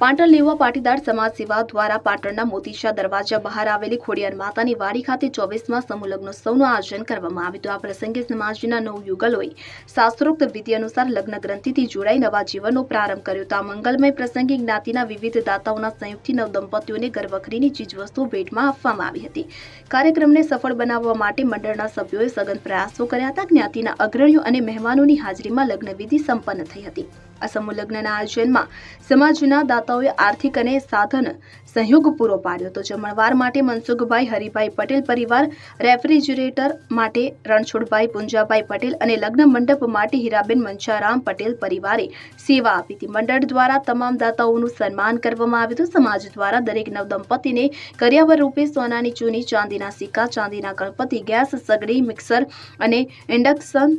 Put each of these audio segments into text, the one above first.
પાટણ લેવા પાટીદાર સમાજ સેવા દ્વારા પાટણના મોતીશા દરવાજા બહાર આવેલી ખોડિયાર માતાની વાડી ખાતે ચોવીસમાં સમૂહ લગ્નોત્સવનું આયોજન કરવામાં આવ્યું હતું. આ પ્રસંગે સમાજના નવ યુગલોએ શાસ્ત્રોક્ત વિધિ અનુસાર લગ્ન ગ્રંથિથી જોડાઈ નવા જીવનનો પ્રારંભ કર્યો હતો. આ મંગલમય પ્રસંગે જ્ઞાતિના વિવિધ દાતાઓના સંયુક્તથી નવ દંપતીઓને ઘરવખરીની ચીજવસ્તુઓ ભેટમાં આપવામાં આવી હતી. કાર્યક્રમને સફળ બનાવવા માટે મંડળના સભ્યોએ સઘન પ્રયાસો કર્યા હતા. જ્ઞાતિના અગ્રણીઓ અને મહેમાનોની હાજરીમાં લગ્નવિધિ સંપન્ન થઈ હતી. આ સમૂહ આયોજનમાં સમાજના દાતાઓએ આર્થિક અને સાધન સહયોગ પૂરો પાડ્યો હતો. જમણવાર માટે મનસુખભાઈ, હરિભાઈ પટેલ પરિવાર, રેફ્રિજરેટર માટે રણછોડભાઈ, પુંજાભાઈ પટેલ અને લગ્ન મંડપ માટે હીરાબેન મંચારામ પટેલ પરિવારે સેવા આપી હતી. મંડળ દ્વારા તમામ દાતાઓનું સન્માન કરવામાં આવ્યું હતું. સમાજ દ્વારા દરેક નવ દંપતીને કર્યાવર રૂપે સોનાની ચૂની, ચાંદીના સિક્કા, ચાંદીના ગણપતિ, ગેસ, સગડી, મિક્સર અને ઇન્ડક્શન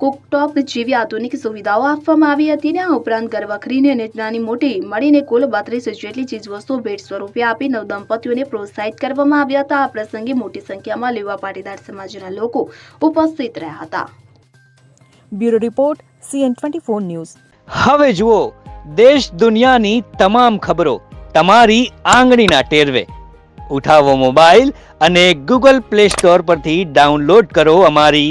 કુકટોપ જેવી આધુનિક સુવિધાઓ આપવામાં આવી હતી ને આ ઉપરાંત ગર્ભખરીને અને નાની મોટી મળીને કુલ બત્રીસ જેટલી ચીજવસ્તુઓ ભેટ સ્વરૂપે આપી નવદંપતીઓને પ્રોત્સાહિત કરવામાં આવ્યા હતા. આ પ્રસંગે મોટી સંખ્યામાં લેવા પાટીદાર સમાજના લોકો ઉપસ્થિત રહ્યા હતા. Bureau report CN twenty four news. હવે જુઓ દેશ દુનિયાની તમામ ખબરો તમારી આંગળીના ટેરવે. ઉઠાવો મોબાઈલ અને ગૂગલ પ્લે સ્ટોર પરથી ડાઉનલોડ કરો અમારી